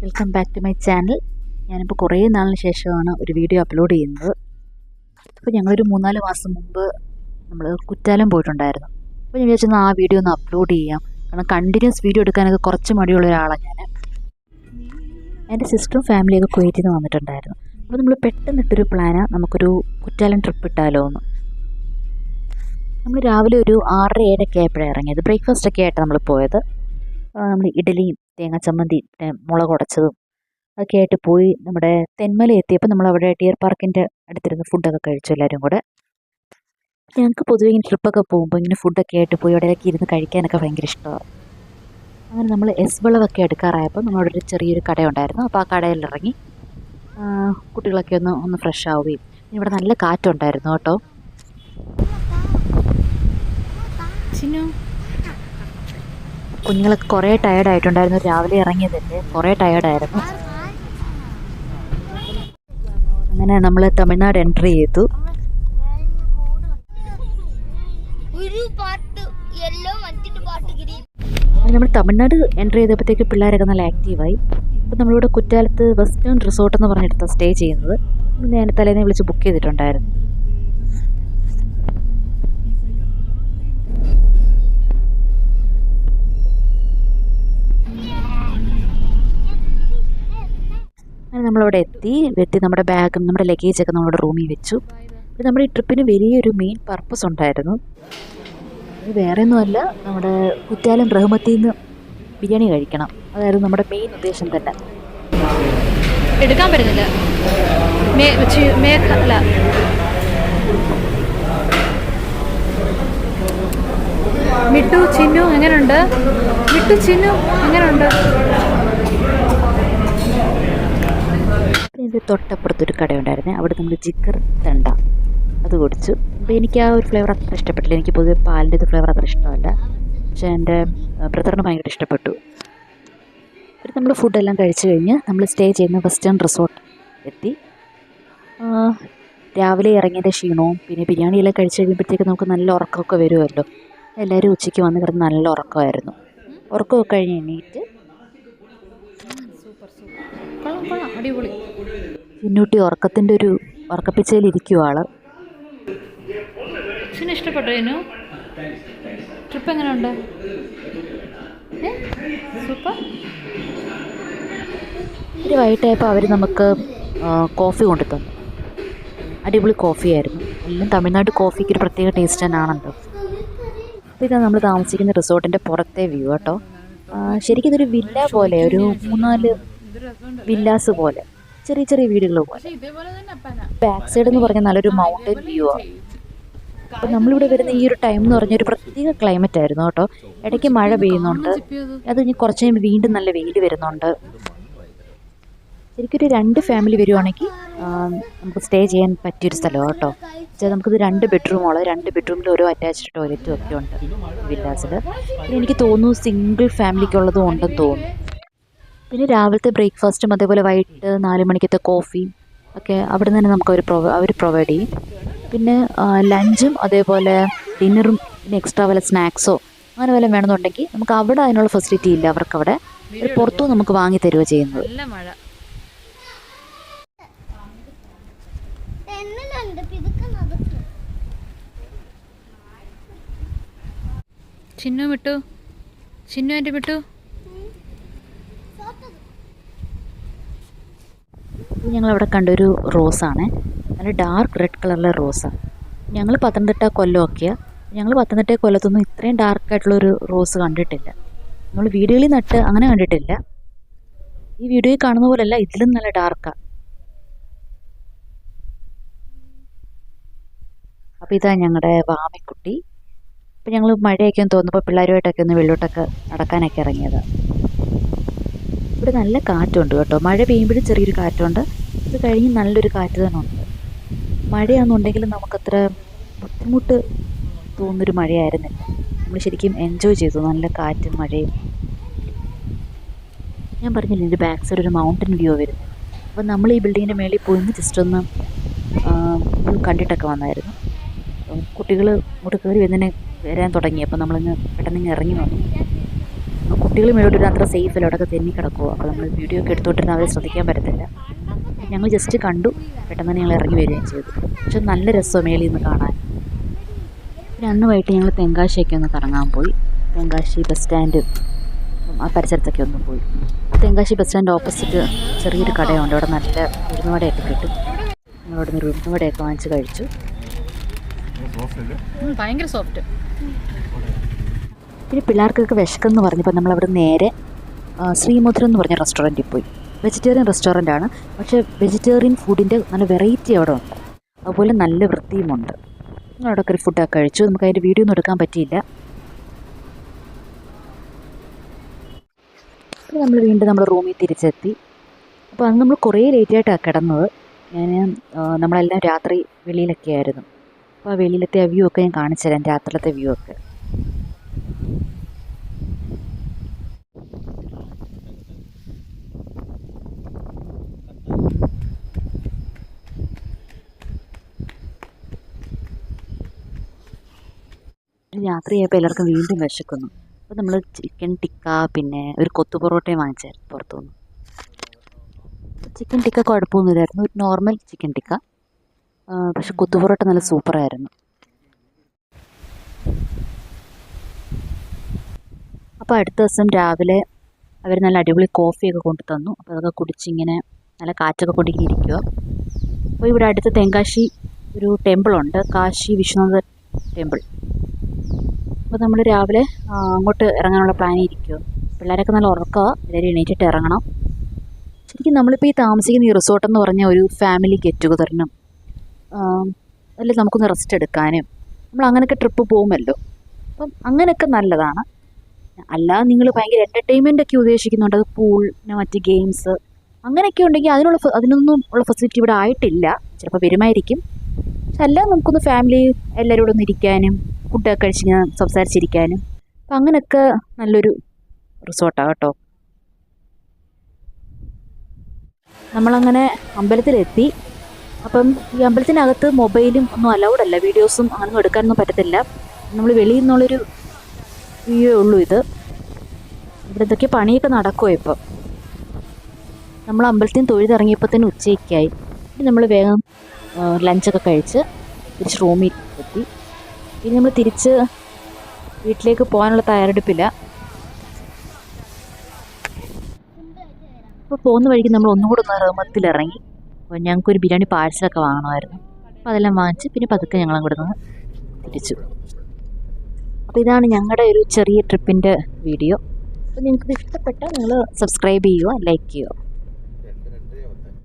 Welcome back to my channel ഞാനിപ്പോൾ കുറേ നാളിന് ശേഷമാണ് ഒരു വീഡിയോ അപ്ലോഡ് ചെയ്യുന്നത്. അപ്പോൾ ഞങ്ങളൊരു മൂന്നാൽ മാസം മുമ്പ് നമ്മൾ കുറ്റാലം പോയിട്ടുണ്ടായിരുന്നു. അപ്പോൾ ഞാൻ വിചാരിച്ചെന്നാൽ ആ വീഡിയോ ഒന്ന് അപ്ലോഡ് ചെയ്യാം. കാരണം കണ്ടിന്യൂസ് വീഡിയോ എടുക്കാനൊക്കെ കുറച്ച് മടിയുള്ള ഒരാളാണ് ഞാൻ എന്റെ സിസ്റ്ററും ഫാമിലിയൊക്കെ കുവൈറ്റിൽ നിന്ന് വന്നിട്ടുണ്ടായിരുന്നു. അപ്പോൾ നമ്മൾ പെട്ടെന്ന് ഇട്ടൊരു പ്ലാനാണ് നമുക്കൊരു കുറ്റാലം ട്രിപ്പ് ഇട്ടാലോ എന്ന് നമ്മൾ രാവിലെ ഒരു ആറര ഏഴൊക്കെ ആയപ്പോഴാണ് ഇറങ്ങിയത്. ബ്രേക്ക്ഫാസ്റ്റ് ഒക്കെ ആയിട്ട് നമ്മൾ പോയത്. നമ്മൾ ഇഡലിയും തേങ്ങ ചമ്മന്തി പിന്നെ മുളക് ഉടച്ചതും ഒക്കെ ആയിട്ട് പോയി നമ്മുടെ തെന്മല എത്തിയപ്പോൾ നമ്മൾ അവിടെ ഡിയർ പാർക്കിന്റെ അടുത്തിരുന്ന് ഫുഡൊക്കെ കഴിച്ചു എല്ലാവരും കൂടെ. ഞങ്ങൾക്ക് പൊതുവെ ഇങ്ങനെ ട്രിപ്പൊക്കെ പോകുമ്പോൾ ഇങ്ങനെ ഫുഡൊക്കെ ആയിട്ട് പോയി അവിടെയൊക്കെ ഇരുന്ന് കഴിക്കാനൊക്കെ ഭയങ്കര ഇഷ്ടമാണ്. അങ്ങനെ നമ്മൾ എസ് വിളവൊക്കെ എടുക്കാറായപ്പോൾ നമ്മളവിടെ ഒരു ചെറിയൊരു കടയുണ്ടായിരുന്നു. അപ്പോൾ ആ കടയിൽ ഇറങ്ങി കുട്ടികളൊക്കെ ഒന്ന് ഒന്ന് ഫ്രഷ് ആവുകയും ഇവിടെ നല്ല കാറ്റുണ്ടായിരുന്നു കേട്ടോ. ചിന്നു കുഞ്ഞുങ്ങളൊക്കെ കുറേ ടയേർഡ് ആയിട്ടുണ്ടായിരുന്നു. രാവിലെ ഇറങ്ങിയതല്ലേ? കുറേ ടയേർഡായിരുന്നു അങ്ങനെ നമ്മൾ തമിഴ്നാട് എൻട്രി ചെയ്തു. നമ്മൾ തമിഴ്നാട് എൻട്രി ചെയ്തപ്പോഴത്തേക്ക് പിള്ളേരൊക്കെ നല്ല ആക്റ്റീവായി അപ്പോൾ നമ്മളിവിടെ കുറ്റാലത്ത് വെസ്റ്റേൺ റിസോർട്ട് എന്ന് പറഞ്ഞെടുത്താണ് സ്റ്റേ ചെയ്യുന്നത്. ഞാൻ തലേന്ന് വിളിച്ച് ബുക്ക് ചെയ്തിട്ടുണ്ടായിരുന്നു. അങ്ങനെ നമ്മളവിടെ എത്തി എത്തി നമ്മുടെ ബാഗും നമ്മുടെ ലഗേജൊക്കെ നമ്മുടെ റൂമിൽ വെച്ചു. നമ്മുടെ ഈ ട്രിപ്പിന് വലിയൊരു മെയിൻ പർപ്പസ് ഉണ്ടായിരുന്നു. ഇത് വേറെ ഒന്നുമല്ല നമ്മുടെ കുറ്റാലം റഹ്മത്തിൽ നിന്ന് ബിരിയാണി കഴിക്കണം. അതായിരുന്നു നമ്മുടെ മെയിൻ ഉദ്ദേശം തന്നെ. എടുക്കാൻ പറ്റുന്നില്ല. മിട്ടു ചിന്നു എങ്ങനെയുണ്ട് മിട്ടു ചിന്നു എങ്ങനെയുണ്ട് ഒരു തൊട്ടപ്പുറത്തൊരു കടയുണ്ടായിരുന്നേ. അവിടെ നമ്മൾ ജിക്കർ തണ്ട അത് കുടിച്ചു. അപ്പോൾ എനിക്ക് ആ ഒരു ഫ്ലേവർ അത്ര ഇഷ്ടപ്പെട്ടില്ല. എനിക്ക് പൊതുവെ പാലിന്റെ ഫ്ലേവർ അത്ര ഇഷ്ടമല്ല. പക്ഷേ എന്റെ ബ്രദറിന് ഭയങ്കര ഇഷ്ടപ്പെട്ടു. പിന്നെ നമ്മൾ ഫുഡെല്ലാം കഴിച്ചു കഴിഞ്ഞ് നമ്മൾ സ്റ്റേ ചെയ്യുന്ന വെസ്റ്റേൺ റിസോർട്ട് എത്തി. രാവിലെ ഇറങ്ങിയതിന്റെ ക്ഷീണവും പിന്നെ ബിരിയാണിയെല്ലാം കഴിച്ച് കഴിയുമ്പോഴത്തേക്ക് നമുക്ക് നല്ല ഉറക്കമൊക്കെ വരുമല്ലോ. എല്ലാവരും ഉച്ചയ്ക്ക് വന്ന് കിടന്ന് നല്ല ഉറക്കമായിരുന്നു. ഉറക്കമൊക്കെ കഴിഞ്ഞ് എണീറ്റ് കൊള്ളാം കൊള്ളാം. അടിപൊളി. പിന്നൂട്ടി ഉറക്കത്തിന്റെ ഒരു ഉറക്കപ്പിച്ചയിലിരിക്കും ആൾ. ചിന്നു ഇഷ്ടപ്പെട്ടോ ചിന്നു ട്രിപ്പ് എങ്ങനെയുണ്ട്? ഉണ്ട് സൂപ്പർ ഒരു വൈകിട്ടായപ്പോൾ അവർ നമുക്ക് കോഫി കൊണ്ടു തന്നു അടിപൊളി കോഫിയായിരുന്നു എല്ലാം തമിഴ്നാട് കോഫിക്ക് ഒരു പ്രത്യേക ടേസ്റ്റ് തന്നെയാണല്ലോ. അപ്പോൾ ഇതാണ് നമ്മൾ താമസിക്കുന്ന റിസോർട്ടിന്റെ പുറത്തെ വ്യൂ കേട്ടോ ശരിക്കും ഇതൊരു വില്ല പോലെ ഒരു മൂന്നാൽ വില്ലാസ് പോലെ. ചെറിയ ചെറിയ വീടുകൾ പോലെ. ബാക്ക് സൈഡ് എന്ന് പറഞ്ഞാൽ നല്ലൊരു മൗണ്ടൻ വ്യൂ ആണ് അപ്പൊ നമ്മളിവിടെ വരുന്ന ഈ ഒരു ടൈം എന്ന് പറഞ്ഞ ഒരു പ്രത്യേക ക്ലൈമറ്റ് ആയിരുന്നു കേട്ടോ. ഇടയ്ക്ക് മഴ പെയ്യുന്നുണ്ട്. അത് ഇനി കുറച്ച് കഴിയുമ്പോൾ വീണ്ടും നല്ല വെയിൽ വരുന്നുണ്ട്. ശരിക്കും ഒരു രണ്ട് ഫാമിലി വരുവാണെങ്കിൽ നമുക്ക് സ്റ്റേ ചെയ്യാൻ പറ്റിയൊരു സ്ഥലമാണ് കേട്ടോ. വെച്ചാൽ നമുക്കിത് രണ്ട് ബെഡ്റൂമുള്ള രണ്ട് ബെഡ്റൂമിൽ ഓരോ അറ്റാച്ച്ഡ് ടോയ്ലറ്റും ഒക്കെ ഉണ്ട് വില്ലാസിൽ എനിക്ക് തോന്നുന്നു സിംഗിൾ ഫാമിലിക്കുള്ളതും ഉണ്ടെന്ന് തോന്നുന്നു. പിന്നെ രാവിലത്തെ ബ്രേക്ക്ഫാസ്റ്റും അതേപോലെ വൈകിട്ട് നാല് മണിക്കത്തെ കോഫി ഒക്കെ അവിടെ നിന്ന് തന്നെ നമുക്ക് അവർ പ്രൊവൈ അവർ പ്രൊവൈഡ് ചെയ്യും. പിന്നെ ലഞ്ചും അതേപോലെ ഡിന്നറും പിന്നെ എക്സ്ട്രാ വല്ല സ്നാക്സോ അങ്ങനെ വല്ലതും വേണമെന്നുണ്ടെങ്കിൽ നമുക്ക് അവിടെ അതിനുള്ള ഫെസിലിറ്റി ഇല്ല. അവർക്കവിടെ പുറത്തും നമുക്ക് വാങ്ങി തരുക ചെയ്യുന്നത്. ചിന്നു വിട്ടു. ചിന്നു എന്റെ മിട്ടു ഇത് ഞങ്ങളവിടെ കണ്ടൊരു റോസാണ്. നല്ല ഡാർക്ക് റെഡ് കളറിലെ റോസാണ് ഞങ്ങൾ പത്തനംതിട്ട കൊല്ലമൊക്കെയാണ് ഞങ്ങൾ പത്തനംതിട്ട കൊല്ലത്തൊന്നും ഇത്രയും ഡാർക്ക് ആയിട്ടുള്ളൊരു റോസ് കണ്ടിട്ടില്ല. നമ്മൾ വീടുകളിൽ നട്ട് അങ്ങനെ കണ്ടിട്ടില്ല. ഈ വീഡിയോയിൽ കാണുന്ന പോലെയല്ല ഇതിലും നല്ല ഡാർക്കാണ് അപ്പോൾ ഇതാ ഞങ്ങളുടെ വാമിക്കുട്ടി. അപ്പോൾ ഞങ്ങൾ മഴയൊക്കെ ഒന്ന് തോന്നുമ്പോൾ പിള്ളേരുമായിട്ടൊക്കെ ഒന്ന് വെള്ളോട്ടൊക്കെ നടക്കാനൊക്കെ ഇറങ്ങിയത്. ഇവിടെ നല്ല കാറ്റുണ്ട് കേട്ടോ. മഴ പെയ്യുമ്പോഴും ചെറിയൊരു കാറ്റുണ്ട്. ഇത് കഴിഞ്ഞ് നല്ലൊരു കാറ്റ് തന്നെ ഉണ്ട് മഴയാണെന്നുണ്ടെങ്കിൽ നമുക്കത്ര ബുദ്ധിമുട്ട് തോന്നുന്നൊരു മഴയായിരുന്നില്ല. നമ്മൾ ശരിക്കും എൻജോയ് ചെയ്തു. നല്ല കാറ്റും മഴയും. ഞാൻ പറഞ്ഞില്ലേ എന്റെ ബാക്ക് സൈഡ് ഒരു മൗണ്ടൻ വ്യൂ വരുന്നു. അപ്പോൾ നമ്മൾ ഈ ബിൽഡിങ്ങിന്റെ മേളിൽ പോയിന്ന് ജസ്റ്റ് ഒന്ന് കണ്ടിട്ടൊക്കെ വന്നായിരുന്നു. കുട്ടികൾ ഇങ്ങോട്ട് കയറി വന്നിനെ വരാൻ തുടങ്ങി. അപ്പോൾ നമ്മളിങ്ങ് പെട്ടെന്ന് ഇറങ്ങി വന്നു. കുട്ടികൾ മേലോട്ട് അത്ര സേഫ് അല്ല. അവിടെയൊക്കെ തെന്നി കിടക്കുമോ അപ്പോൾ നമ്മൾ വീഡിയോ ഒക്കെ എടുത്തോണ്ടിരുന്ന അവരെ ശ്രദ്ധിക്കാൻ പറ്റത്തില്ല. ഞങ്ങൾ ജസ്റ്റ് കണ്ടു. പെട്ടെന്ന് തന്നെ ഞങ്ങൾ ഇറങ്ങി വരികയും ചെയ്തു. പക്ഷെ നല്ല രസമാണ് മേളിൽ നിന്ന് കാണാൻ. പിന്നെ അന്ന് വൈകിട്ട് ഞങ്ങൾ തെങ്കാശിയൊക്കെ ഒന്ന് കറങ്ങാൻ പോയി. തെങ്കാശി ബസ് സ്റ്റാൻഡ് ആ പരിസരത്തൊക്കെ ഒന്ന് പോയി. തെങ്കാശി ബസ് സ്റ്റാൻഡ് ഓപ്പോസിറ്റ് ചെറിയൊരു കടയുണ്ട്. അവിടെ നല്ല ഉഴുന്നുവടയൊക്കെ കിട്ടും. ഞങ്ങളവിടെ നിന്ന് ഉഴുന്നുവടയൊക്കെ വാങ്ങിച്ച് കഴിച്ചു. ഭയങ്കര സോഫ്റ്റ് പിന്നെ പിള്ളേർക്കൊക്കെ വിശക്കെന്ന് പറഞ്ഞപ്പോൾ നമ്മളവിടെ നേരെ ശ്രീമുദ്രം എന്ന് പറഞ്ഞ റെസ്റ്റോറന്റിൽ പോയി. വെജിറ്റേറിയൻ റെസ്റ്റോറന്റ് ആണ് പക്ഷേ വെജിറ്റേറിയൻ ഫുഡിന്റെ നല്ല വെറൈറ്റി അവിടെ ഉണ്ട്. അതുപോലെ നല്ല വൃത്തിയുമുണ്ട്. ഞങ്ങൾ അവിടെ ഒരു ഫുഡൊക്കെ കഴിച്ചു. നമുക്ക് അതിന്റെ വീഡിയോ ഒന്നും എടുക്കാൻ പറ്റിയില്ല. പിന്നെ നമ്മൾ വീണ്ടും നമ്മുടെ റൂമിൽ തിരിച്ചെത്തി. അപ്പോൾ അന്ന് നമ്മൾ കുറേ ലേറ്റായിട്ടാണ് കിടന്നത്. ഞാൻ നമ്മളെല്ലാം രാത്രി വെളിയിലൊക്കെ ആയിരുന്നു അപ്പോൾ ആ വെളിയിലത്തെ ആ വ്യൂ ഒക്കെ ഞാൻ കാണിച്ചു തരാം രാത്രിയിലത്തെ വ്യൂ ഒക്കെ. രാത്രിയായപ്പോൾ എല്ലാവർക്കും വീണ്ടും വിശക്കുന്നു. അപ്പോൾ നമ്മൾ ചിക്കൻ ടിക്ക പിന്നെ ഒരു കൊത്തു പൊറോട്ടയും വാങ്ങിച്ചായിരുന്നു പുറത്തുനിന്ന് ചിക്കൻ ടിക്ക കുഴപ്പമൊന്നുമില്ലായിരുന്നു. ഒരു നോർമൽ ചിക്കൻ ടിക്ക പക്ഷെ കൊത്തു പൊറോട്ട നല്ല സൂപ്പറായിരുന്നു. അപ്പോൾ അടുത്ത ദിവസം രാവിലെ അവർ നല്ല അടിപൊളി കോഫിയൊക്കെ കൊണ്ടു തന്നു. അപ്പോൾ അതൊക്കെ കുടിച്ചിങ്ങനെ നല്ല കാറ്റൊക്കെ കൊണ്ടിങ്ങനെ ഇരിക്കുക അപ്പോൾ ഇവിടെ അടുത്ത് തെങ്കാശി ഒരു ടെമ്പിളുണ്ട്. കാശി വിശ്വനാഥ ടെമ്പിൾ. അപ്പോൾ നമ്മൾ രാവിലെ അങ്ങോട്ട് ഇറങ്ങാനുള്ള പ്ലാൻ ഇരിക്കുമോ പിള്ളേരൊക്കെ നല്ല ഉറക്കമാണ് എല്ലാവരും എണീറ്റിട്ട് ഇറങ്ങണം. ശരിക്കും നമ്മളിപ്പോൾ ഈ താമസിക്കുന്ന ഈ റിസോർട്ട് എന്ന് പറഞ്ഞ ഒരു ഫാമിലി ഗെറ്റ് ടുഗദറിനും അല്ല നമുക്കൊന്ന് റെസ്റ്റ് എടുക്കാനും നമ്മൾ അങ്ങനെയൊക്കെ ട്രിപ്പ് പോകുമല്ലോ. അപ്പം അങ്ങനെയൊക്കെ നല്ലതാണ്. അല്ലാതെ നിങ്ങൾ ഭയങ്കര എന്റർടൈൻമെന്റ് ഒക്കെ ഉദ്ദേശിക്കുന്നുണ്ട്. അത് പൂൾ പിന്നെ മറ്റ് ഗെയിംസ് അങ്ങനെയൊക്കെ ഉണ്ടെങ്കിൽ അതിനുള്ള അതിനൊന്നും ഉള്ള ഫെസിലിറ്റി ഇവിടെ ആയിട്ടില്ല. ചിലപ്പോൾ വരുമായിരിക്കും. പക്ഷെ അല്ല നമുക്കൊന്ന് ഫാമിലി എല്ലാവരും കൂടെ ഒന്ന് ഇരിക്കാനും ഫുഡൊക്കെ കഴിച്ചിങ്ങനെ സംസാരിച്ചിരിക്കാനും. അപ്പം അങ്ങനെയൊക്കെ നല്ലൊരു റിസോർട്ടാണ് കേട്ടോ. നമ്മളങ്ങനെ അമ്പലത്തിലെത്തി. അപ്പം ഈ അമ്പലത്തിനകത്ത് മൊബൈലും ഒന്നും അലൗഡ് അല്ല. വീഡിയോസും അങ്ങനൊന്നും എടുക്കാനൊന്നും പറ്റത്തില്ല. നമ്മൾ വെളിയിൽ നിന്നുള്ളൊരു വ്യൂ ഉള്ളൂ ഇത്. ഇവിടെ എന്തൊക്കെ പണിയൊക്കെ നടക്കുമോ ഇപ്പം. നമ്മൾ അമ്പലത്തിൽ നിന്ന് തൊഴുതിറങ്ങിയപ്പോൾ തന്നെ ഉച്ചയ്ക്കായി നമ്മൾ വേഗം ലഞ്ചൊക്കെ കഴിച്ച് തിരിച്ച് റൂമിൽ എത്തി. പിന്നെ നമ്മൾ തിരിച്ച് വീട്ടിലേക്ക് പോകാനുള്ള തയ്യാറെടുപ്പില്ല. അപ്പോൾ പോകുന്ന വഴിക്ക് നമ്മൾ ഒന്നും കൂടെ ഒന്ന് റഹ്മത്തിൽ ഇറങ്ങി അപ്പോൾ ഞങ്ങൾക്ക് ഒരു ബിരിയാണി പാഴ്സലൊക്കെ വാങ്ങണമായിരുന്നു. അപ്പോൾ അതെല്ലാം വാങ്ങിച്ച് പിന്നെ പതുക്കെ ഞങ്ങൾ അങ്ങോട്ട് നിന്ന് തിരിച്ചു. അപ്പോൾ ഇതാണ് ഞങ്ങളുടെ ഒരു ചെറിയ ട്രിപ്പിന്റെ വീഡിയോ. അപ്പോൾ നിങ്ങൾക്ക് ഇഷ്ടപ്പെട്ടാൽ നിങ്ങൾ സബ്സ്ക്രൈബ് ചെയ്യുക ലൈക്ക് ചെയ്യുക.